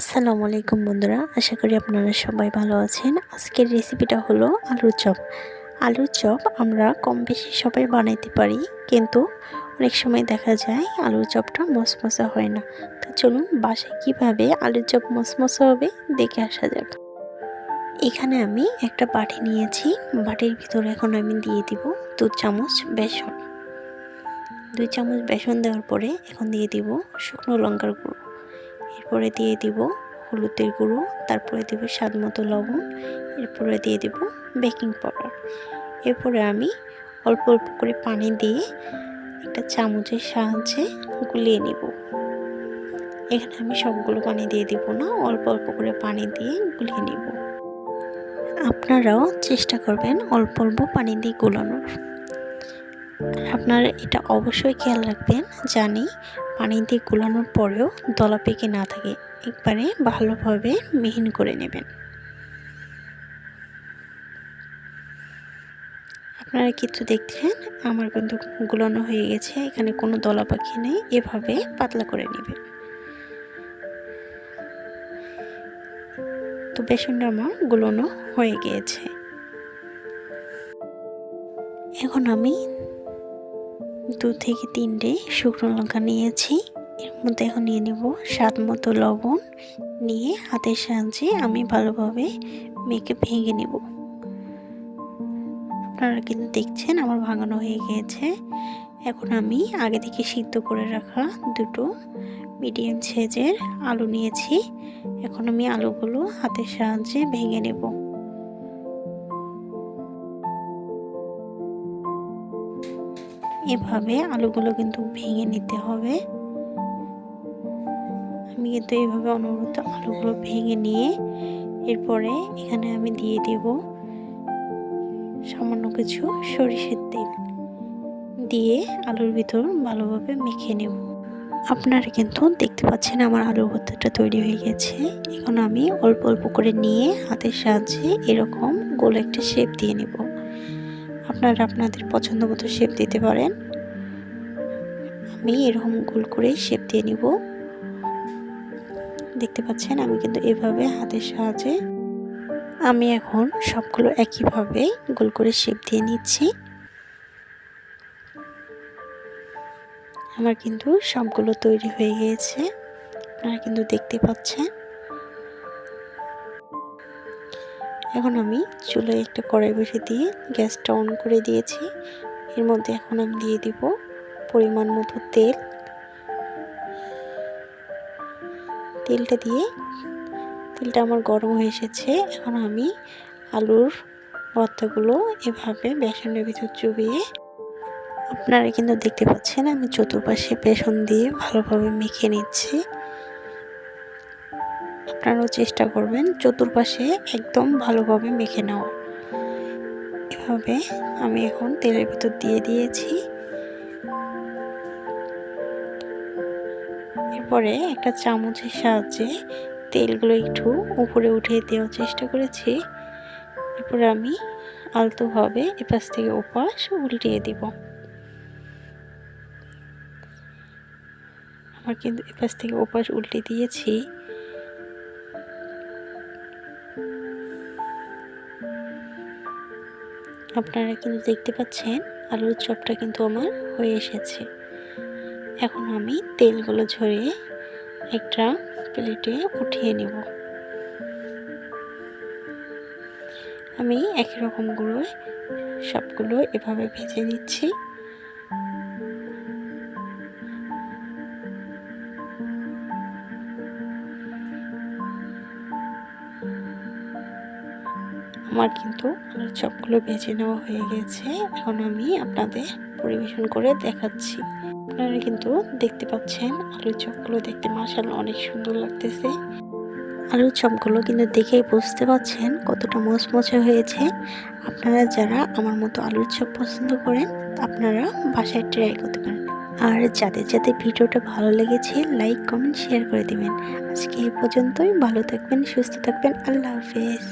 আসসালামু আলাইকুম বন্ধুরা, আশা করি আপনারা সবাই ভালো আছেন। আজকের রেসিপিটা হলো আলুর চপ। আলুর চপ আমরা কম বেশি সবাই বানাইতে পারি, কিন্তু অনেক সময় দেখা যায় আলুর চপটা মশমশা হয় না। তো চলুন বাসায় কীভাবে আলুর চপ মশমশা হবে দেখে আসা যাক। এখানে আমি একটা বাটি নিয়েছি, বাটির ভিতরে এখন আমি দিয়ে দিব দু চামচ বেসন। দুই চামচ বেসন দেওয়ার পরে এখন দিয়ে দিব শুকনো লঙ্কার গুঁড়ো। এরপরে দিয়ে দিব হলুদের গুঁড়ো, তারপরে দিব স্বাদ মতো লবণ, এরপরে দিয়ে দিব বেকিং পাউডার এরপরে আমি অল্প অল্প করে পানি দিয়ে একটা চামচের সাহায্যে গুলিয়ে নিব। এখানে আমি সবগুলো পানি দিয়ে দিব না, অল্প অল্প করে পানি দিয়ে গুলিয়ে নিব। আপনারাও চেষ্টা করবেন অল্প অল্প পানি দিয়ে গুলানোর। আপনারা এটা অবশ্যই খেয়াল রাখবেন, জানি পানি দিয়ে গুলানোর পরেও দলা পেকে না থাকে, একবারে ভালোভাবে মিহিন করে নেবেন। আপনারা কিন্তু দেখছেন, আমার কিন্তু গুলানো হয়ে গেছে, এখানে কোনো দলা পাখি নেই, এভাবে পাতলা করে নেবেন। তো বেসনটা আমার গুলানো হয়ে গিয়েছে এখন আমি দু থেকে তিনটে শুকনো লঙ্কা নিয়েছি। এর মধ্যে এখন নিয়ে নেব স্বাদ মতো লবণ। নিয়ে হাতের সাহায্যে আমি ভালোভাবে মেখে ভেঙে নেব। আপনারা কিন্তু দেখছেন আমার ভাঙানো হয়ে গিয়েছে। এখন আমি আগে থেকে সিদ্ধ করে রাখা দুটো মিডিয়াম সাইজের আলু নিয়েছি। এখন আমি আলুগুলো হাতের সাহায্যে ভেঙে নেব। এভাবে আলুগুলো কিন্তু ভেঙে নিতে হবে। আমি কিন্তু এইভাবে অনুরোধ আলুগুলো ভেঙে নিয়ে এরপরে এখানে আমি দিয়ে দেব সামান্য কিছু সরিষের তেল। দিয়ে আলুর ভিতর ভালোভাবে মেখে নেব। আপনারা কিন্তু দেখতে পাচ্ছেন আমার আলুর ভর্তাটা তৈরি হয়ে গেছে। এখন আমি অল্প অল্প করে নিয়ে হাতের সাহায্যে এরকম গোল একটা শেপ দিয়ে নেব। আপনারা আপনাদের পছন্দ মতো শেপ দিতে পারেন। আমি এরকম গোল করেই শেপ দিয়ে নিব। দেখতে পাচ্ছেন, আমি কিন্তু এভাবে হাতের সাহায্যে আমি এখন সবগুলো একইভাবে গোল করে শেপ দিয়ে নিচ্ছি। আমার কিন্তু সবগুলো তৈরি হয়ে গিয়েছে। আপনারা কিন্তু দেখতে পাচ্ছেন। এখন আমি চুলায় একটা কড়াই বসে দিয়ে গ্যাসটা অন করে দিয়েছি। এর মধ্যে এখন আমি দিয়ে দিব পরিমাণ মতো তেল। তেলটা দিয়ে তেলটা আমার গরম হয়ে এসেছে। এখন আমি আলুর ভর্তাগুলো এভাবে বেসনের ভিতর চুবিয়ে আপনারা কিন্তু দেখতে পাচ্ছেন আমি চতুর্পাশে বেসন দিয়ে ভালোভাবে মেখে নিচ্ছি। আপনারাও চেষ্টা করবেন চতুর্পাশে একদম ভালোভাবে মেখে নেওয়া এভাবে আমি এখন তেলের ভিতর দিয়ে দিয়েছি। এরপরে একটা চামচের সাহায্যে তেলগুলো একটু উপরে উঠিয়ে দেওয়ার চেষ্টা করেছি। এরপরে আমি আলতোভাবে এপাশ থেকে ওপাশ উল্টিয়ে দিব। আমার কিন্তু এপাশ থেকে ওপাশ উল্টে দিয়েছি। আপনারা কিন্তু দেখতে পাচ্ছেন আলুর চপটা কিন্তু আমার হয়ে এসেছে। এখন আমি তেলগুলো ঝরিয়ে একটা প্লেটে উঠিয়ে নেব। আমি একই রকম গুঁড়ো সবগুলো এভাবে ভেজে নিচ্ছি। আমার কিন্তু আলুর চপগুলো ভেজে নেওয়া হয়ে গেছে। এখন আমি আপনাদের পরিবেশন করে দেখাচ্ছি। আপনারা কিন্তু দেখতে পাচ্ছেন আলুর চপগুলো দেখতে মাসাল অনেক সুন্দর লাগতেছে। আলুর চপগুলো কিন্তু দেখেই বুঝতে পাচ্ছেন কতটা মচমচে হয়েছে। আপনারা যারা আমার মতো আলুর চপ পছন্দ করেন, আপনারা বাসায় ট্রাই করতে পারেন। আর যাদের যাদের ভিডিওটা ভালো লেগেছে লাইক কমেন্ট শেয়ার করে দিবেন। আজকে এই পর্যন্তই। ভালো থাকবেন, সুস্থ থাকবেন। আল্লাহ হাফেজ।